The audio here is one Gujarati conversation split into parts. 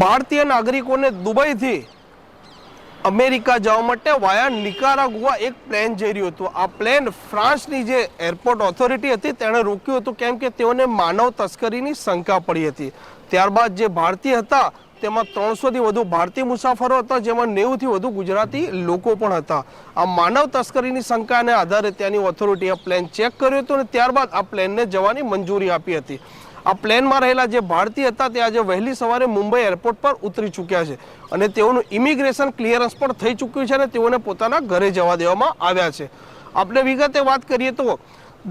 ભારતીય નાગરિકોને દુબઈથી અમેરિકા જવા માટે વાયા નિકારાગુઆ એક પ્લેન જઈ રહ્યું હતું. આ પ્લેન ફ્રાન્સની જે એરપોર્ટ ઓથોરિટી હતી તેણે રોક્યું હતું કેમ કે તેઓને માનવ તસ્કરીની શંકા પડી હતી. ત્યારબાદ જે ભારતીય હતા તેમાં ત્રણસોથી વધુ ભારતીય મુસાફરો હતા, જેમાં નેવુંથી વધુ ગુજરાતી લોકો પણ હતા. આ માનવ તસ્કરીની શંકાને આધારે ત્યાંની ઓથોરિટીએ પ્લેન ચેક કર્યું હતું અને ત્યારબાદ આ પ્લેનને જવાની મંજૂરી આપી હતી. આ પ્લેનમાં રહેલા જે ભારતીય હતા તે આજે વહેલી સવારે મુંબઈ એરપોર્ટ પર ઉતરી ચૂક્યા છે અને તેઓનું ઇમિગ્રેશન ક્લિયરન્સ પણ થઈ ચૂક્યું છે અને તેઓને પોતાના ઘરે જવા દેવામાં આવ્યા છે. આપણે વિગતે વાત કરીએ તો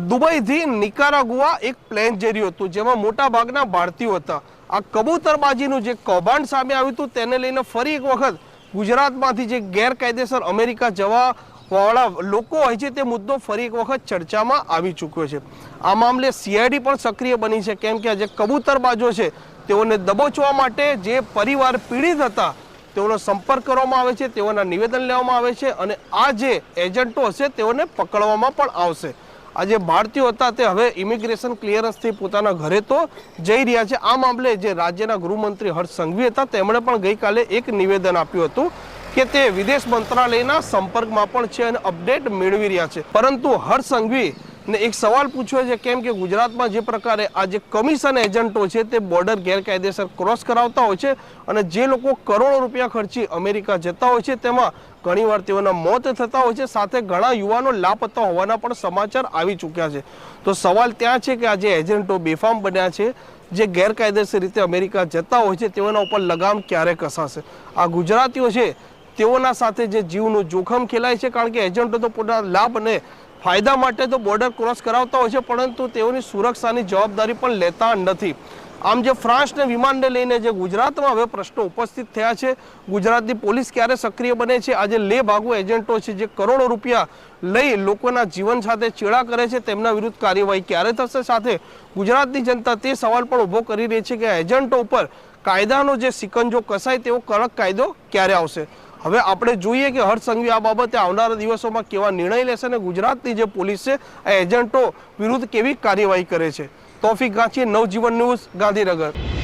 દુબઈથી નિકારાગુઆ એક પ્લેન જઈ રહ્યું હતું, જેમાં મોટા ભાગના ભારતીયો હતા. આ કબૂતરબાજીનું જે કૌભાંડ સામે આવ્યું હતું, તેને લઈને ફરી એક વખત ગુજરાતમાંથી જે ગેરકાયદેસર અમેરિકા જવા વાળા લોકો હોય છે તે મુદ્દો ફરી એક વખત ચર્ચામાં આવી ચૂક્યો છે. આ મામલે સીઆઈડી પણ સક્રિય બની છે. કેમ કે જે કબૂતરબાજો છે. તેઓને દબોચવા માટે જે પરિવાર પીડિત હતા, તેઓનો સંપર્ક કરવામાં આવે છે, તેઓના નિવેદન લેવામાં આવે છે અને આ જે એજન્ટો હશે તેઓને પકડવામાં પણ આવશે. આ જે ભારતીયો હતા તે હવે ઇમિગ્રેશન ક્લિયરન્સથી પોતાના ઘરે તો જઈ રહ્યા છે. આ મામલે જે રાજ્યના ગૃહમંત્રી હર્ષ સંઘવી હતા, તેમણે પણ ગઈકાલે એક નિવેદન આપ્યું હતું. કે તે વિદેશ મંત્રાલયના સંપર્કમાં પણ છે અને અપડેટ મેળવી રહ્યા છે. પરંતુ હર્ષ સંઘવી ને એક સવાલ પૂછ્યો છે, કેમ કે ગુજરાતમાં જે પ્રકારે આ જે કમિશન એજન્ટો છે, તે બોર્ડર ગેરકાયદેસર ક્રોસ કરાવતા હોય છે અને જે લોકો કરોડો રૂપિયા ખર્ચી અમેરિકા જતા હોય છે, તેમાં ઘણીવાર તેઓના મોત થતા હોય છે. સાથે ઘણા યુવાનો લાપતા હોવાના પણ સમાચાર આવી ચૂક્યા છે. તો સવાલ ત્યાં છે કે આ જે એજન્ટો બેફામ બન્યા છે, જે ગેરકાયદેસર રીતે અમેરિકા જતા હોય છે, તેઓના ઉપર લગામ ક્યારે કસાશે? આ ગુજરાતીઓ છે તેઓના સાથે જે જીવનું જોખમ ખેલાય છે, કારણ કે એજન્ટો તો પોતાના લાભ અને ફાયદા માટે તો બોર્ડર ક્રોસ કરાવતા હોય છે, પરંતુ તેઓની સુરક્ષાની જવાબદારી પણ લેતા નથી. આમ જે ફ્રાન્સને વિમાનને લઈને જે ગુજરાતમાં હવે પ્રશ્નો ઉપસ્થિત થયા છે, ગુજરાતની પોલીસ ક્યારે સક્રિય બને છે? આજે લે ભાગુ એજન્ટો છે, જે કરોડો રૂપિયા લઈ લોકોના જીવન સાથે ચેડા કરે છે, તેમના વિરુદ્ધ કાર્યવાહી ક્યારે થશે? સાથે ગુજરાતની જનતા તે સવાલ પણ ઊભો કરી રહી છે કે એજન્ટો ઉપર કાયદાનો જે સિકંજો કસાય તેવો કડક કાયદો ક્યારે આવશે? હવે આપણે જોઈએ કે હર્ષ સંઘવી આ બાબતે આવનારા દિવસોમાં કેવા નિર્ણય લેશે અને ગુજરાતની જે પોલીસ છે, આ એજન્ટો વિરુદ્ધ કેવી કાર્યવાહી કરે છે? તોફિક ગાંચી નવજીવન ન્યૂઝ ગાંધીનગર.